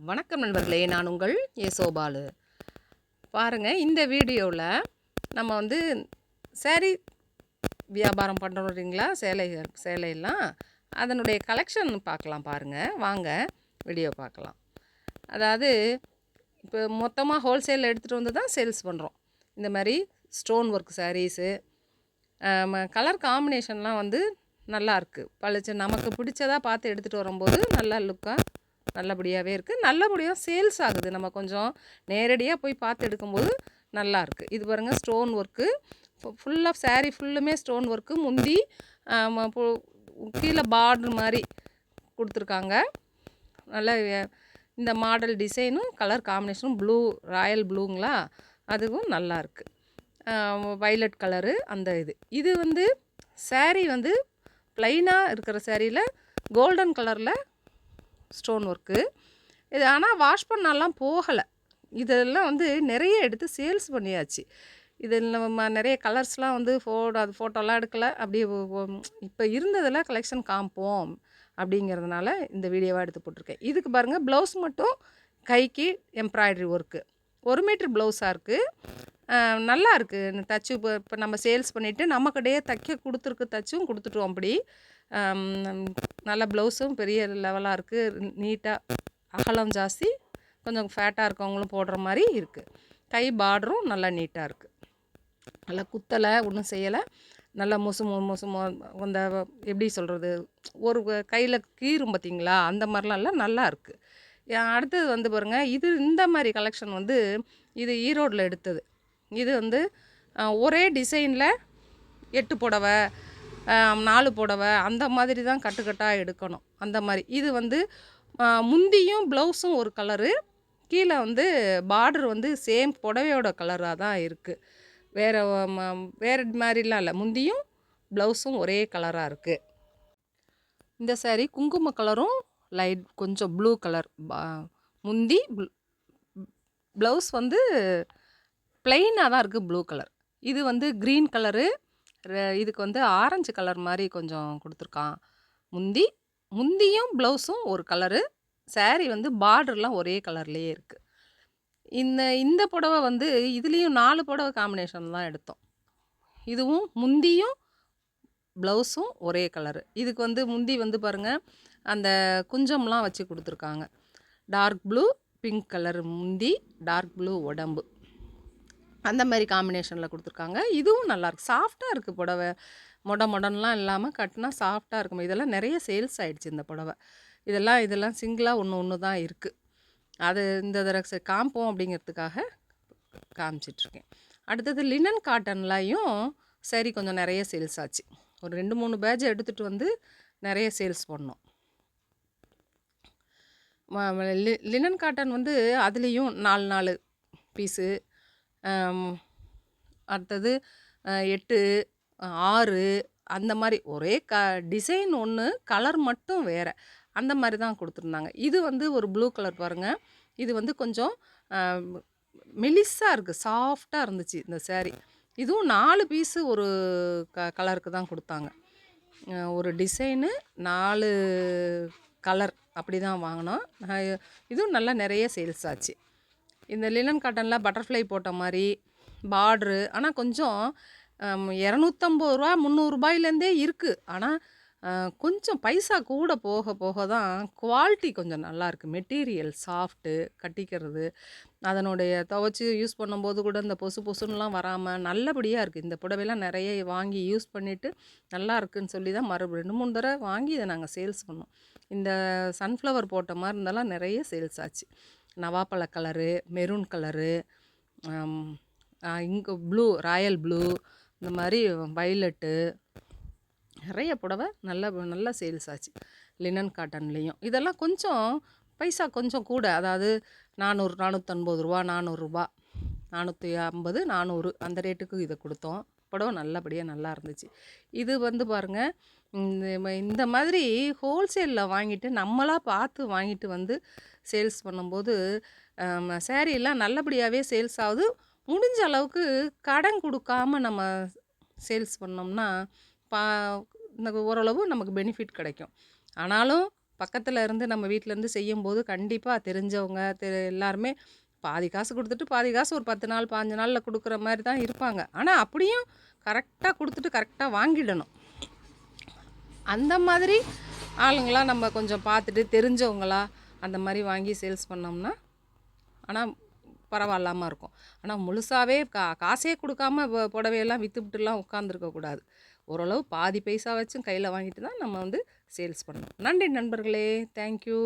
வணக்கம் நண்பர்களே நான் உங்கள் ஏசோபாலு. பாருங்கள் இந்த வீடியோவில் நம்ம வந்து சேரீ வியாபாரம் பண்ணுறோம் இல்லைங்களா சேலை சேலையெல்லாம் அதனுடைய கலெக்ஷன் பார்க்கலாம் பாருங்கள் வாங்க வீடியோ பார்க்கலாம். அதாவது இப்போ மொத்தமாக ஹோல்சேலில் எடுத்துகிட்டு வந்து தான் சேல்ஸ் பண்ணுறோம் இந்த மாதிரி ஸ்டோன் ஒர்க் சாரீஸு கலர் காம்பினேஷன்லாம் வந்து நல்லா இருக்குது நமக்கு பிடிச்சதாக பார்த்து எடுத்துகிட்டு வரும்போது நல்லா லுக்காக நல்லபடியாகவே இருக்குது நல்லபடியாக சேல்ஸ் ஆகுது. நம்ம கொஞ்சம் நேரடியாக போய் பார்த்து எடுக்கும்போது நல்லாயிருக்கு இது பாருங்கள் ஸ்டோன் ஒர்க்கு. ஃபுல்லாக சேரீ ஃபுல்லுமே ஸ்டோன் ஒர்க்கு முந்தி கீழே பார்டர் மாதிரி கொடுத்துருக்காங்க. நல்ல இந்த மாடல் டிசைனும் கலர் காம்பினேஷனும் ப்ளூ ராயல் ப்ளூங்களா அதுவும் நல்லாயிருக்கு வைலட் கலரு அந்த இது. இது வந்து சேரீ வந்து ப்ளைனாக இருக்கிற சேரீயில் கோல்டன் கலரில் ஸ்டோன் ஒர்க்கு. இது ஆனால் வாஷ் பண்ணாலாம் போகலை. இதெல்லாம் வந்து நிறைய எடுத்து சேல்ஸ் பண்ணியாச்சு. இதில் நம்ம நிறைய கலர்ஸ்லாம் வந்து ஃபோட்டோ அது ஃபோட்டோலாம் எடுக்கலை. அப்படியே இப்போ இருந்ததெல்லாம் கலெக்ஷன் காமிப்போம் அப்படிங்கிறதுனால இந்த வீடியோவாக எடுத்து போட்டிருக்கேன். இதுக்கு பாருங்கள் ப்ளவுஸ் மட்டும் கைக்கு எம்ப்ராய்டரி ஒர்க்கு. ஒரு மீட்ரு ப்ளவுஸாக இருக்குது நல்லா இருக்குது தச்சு இப்போ இப்போ நம்ம சேல்ஸ் பண்ணிவிட்டு நம்ம கடையே தைக்க கொடுத்துருக்கு தச்சும் கொடுத்துட்டோம் அப்படி. நல்ல ப்ளவுஸும் பெரிய லெவலாக இருக்குது நீட்டாக அகலம் ஜாஸ்தி கொஞ்சம் ஃபேட்டாக இருக்கவங்களும் போடுற மாதிரி இருக்குது கை பார்டரும் நல்லா நீட்டாக இருக்குது நல்லா குத்தலை ஒன்றும் செய்யலை. நல்லா மொசு மொசு அந்த எப்படி சொல்கிறது ஒரு கையில் கீரும் பார்த்தீங்களா அந்த மாதிரிலாம் இல்லை நல்லா இருக்குது அடுத்தது வந்து பாருங்கள் இது இந்த மாதிரி கலெக்ஷன் வந்து இது ஈரோடில் எடுத்தது. இது வந்து ஒரே டிசைனில் எட்டு புடவை நாலு புடவை அந்த மாதிரி தான் கட்டுக்கட்டாக எடுக்கணும். அந்த மாதிரி. இது வந்து முந்தியும் ப்ளவுஸும் ஒரு கலரு. கீழே வந்து பார்டர் வந்து சேம் புடவையோட கலராக தான் இருக்குது வேறு வேறு மாதிரிலாம் இல்லை. முந்தியும் ப்ளவுஸும் ஒரே கலராக இருக்குது இந்த சாரீ குங்கும கலரும் லைட் கொஞ்சம் ப்ளூ கலர் முந்தி ப்ளவுஸ் வந்து பிளெயினாக தான் இருக்குது ப்ளூ கலர் இது வந்து க்ரீன் கலரு இதுக்கு வந்து ஆரஞ்சு கலர் மாதிரி கொஞ்சம் கொடுத்துருக்கான். முந்தி முந்தியும் ப்ளவுஸும் ஒரு கலரு சேரீ வந்து பார்டர்லாம் ஒரே கலர்லேயே இருக்குது இந்த இந்த புடவை வந்து இதுலேயும் நாலு புடவை காம்பினேஷன் தான் எடுத்தோம். இதுவும் முந்தியும் ப்ளவுஸும் ஒரே கலரு இதுக்கு வந்து முந்தி வந்து பாருங்கள் அந்த குஞ்சம்லாம் வச்சு கொடுத்துருக்காங்க. டார்க் ப்ளூ பிங்க் கலர் முந்தி டார்க் ப்ளூ உடம்பு. அந்த மாதிரி காம்பினேஷனில் கொடுத்துருக்காங்க. இதுவும் நல்லாயிருக்கு சாஃப்டாக இருக்குது புடவை. மொட மொடன்லாம் இல்லாமல் கட்டினா சாஃப்டாக இருக்கும். இதெல்லாம் நிறைய சேல்ஸ் ஆகிடுச்சு இந்த புடவை. இதெல்லாம் இதெல்லாம் சிங்கிளாக ஒன்று ஒன்று தான் இருக்குது அது இந்த தடவை காமிப்போம் அப்படிங்கிறதுக்காக காமிச்சிட்ருக்கேன். அடுத்தது லினன் காட்டன்லையும் சரி கொஞ்சம் நிறைய சேல்ஸ் ஆச்சு. ஒரு ரெண்டு மூணு பேட்ச் எடுத்துகிட்டு வந்து நிறைய சேல்ஸ் பண்ணோம். லி- லினன் காட்டன் வந்து அதுலேயும் நாலு நாலு பீஸு அடுத்தது எட்டு ஆறு அந்த மாதிரி ஒரே க டிசைன் ஒன்று கலர் மட்டும் வேறு. அந்த மாதிரி தான் கொடுத்துருந்தாங்க. இது வந்து ஒரு ப்ளூ கலர் பாருங்கள் இது வந்து கொஞ்சம் மெலிஸாக இருக்குது சாஃப்டாக இருந்துச்சு இந்த சேரீ இதுவும் நாலு பீஸு ஒரு க கலருக்கு தான் கொடுத்தாங்க. ஒரு டிசைனு நாலு கலர் அப்படி தான் வாங்கினோம். இதுவும் நல்லா நிறைய சேல்ஸ் ஆச்சு. இந்த லினன் காட்டனில் பட்டர்ஃப்ளை போட்ட மாதிரி பார்ட்ரு ஆனால் கொஞ்சம் இரநூத்தம்பது ரூபா முந்நூறுபாயிலேருந்தே இருக்குது ஆனால் கொஞ்சம் பைசா கூட போக போக தான் குவாலிட்டி கொஞ்சம் நல்லாயிருக்கு மெட்டீரியல் சாஃப்ட்டு கட்டிக்கிறது அதனுடைய துவைச்சி யூஸ் பண்ணும்போது கூட இந்த பொசு பொசுன்னுலாம் வராமல் நல்லபடியாக இருக்குது இந்த புடவைலாம் நிறைய வாங்கி யூஸ் பண்ணிவிட்டு நல்லா இருக்குன்னு சொல்லி தான் மறுபடியும் ரெண்டு மூணு தடவை வாங்கி இதை நாங்கள் சேல்ஸ் பண்ணோம். இந்த சன்ஃப்ளவர் போட்ட மாதிரி இருந்தாலும் நிறைய சேல்ஸ் ஆச்சு. நவாப்பழ கலரு மெரூன் கலரு இங்கே ப்ளூ ராயல் ப்ளூ இந்த மாதிரி வைலட்டு நிறைய புடவை நல்ல நல்ல சேல்ஸ் ஆச்சு. லினன் காட்டன்லேயும். இதெல்லாம் கொஞ்சம் பைசா கொஞ்சம் கூட அதாவது நானூறு நானூற்றம்பது ரூபா நானூறுரூபா நானூற்றி ஐம்பது நானூறு அந்த ரேட்டுக்கு இதை கொடுத்தோம். படம் நல்லபடியாக நல்லா இருந்துச்சு. இது வந்து பாருங்கள் இந்த இந்த மாதிரி ஹோல்சேலில் வாங்கிட்டு நம்மளாக பார்த்து வாங்கிட்டு வந்து சேல்ஸ் பண்ணும்போது சேரீலாம் நல்லபடியாகவே சேல்ஸ் ஆகுது. முடிஞ்ச அளவுக்கு கடன் கொடுக்காம நம்ம சேல்ஸ் பண்ணோம்னா பா இந்த ஓரளவு நமக்கு பெனிஃபிட் கிடைக்கும். ஆனாலும் பக்கத்தில் இருந்து நம்ம வீட்டிலேருந்து செய்யும்போது கண்டிப்பாக தெரிஞ்சவங்க தெ எல்லாருமே பாதி காசு கொடுத்துட்டு பாதி காசு ஒரு பத்து நாள் பாஞ்சு நாளில் கொடுக்குற மாதிரி தான் இருப்பாங்க. ஆனால் அப்படியும் கரெக்டாக கொடுத்துட்டு கரெக்டாக வாங்கிடணும். அந்த மாதிரி ஆளுங்களாம் நம்ம கொஞ்சம் பார்த்துட்டு தெரிஞ்சவங்களா அந்த மாதிரி வாங்கி சேல்ஸ் பண்ணோம்னா ஆனால் பரவாயில்லாமல் இருக்கும். ஆனால் முழுசாகவே கா காசே கொடுக்காம புடவையெல்லாம் விற்றுவிட்டுலாம் உட்காந்துருக்கக்கூடாது ஓரளவு பாதி பைசா வச்சும் கையில் வாங்கிட்டு தான் நம்ம வந்து சேல்ஸ் பண்ணணும். நன்றி நண்பர்களே. தேங்க்யூ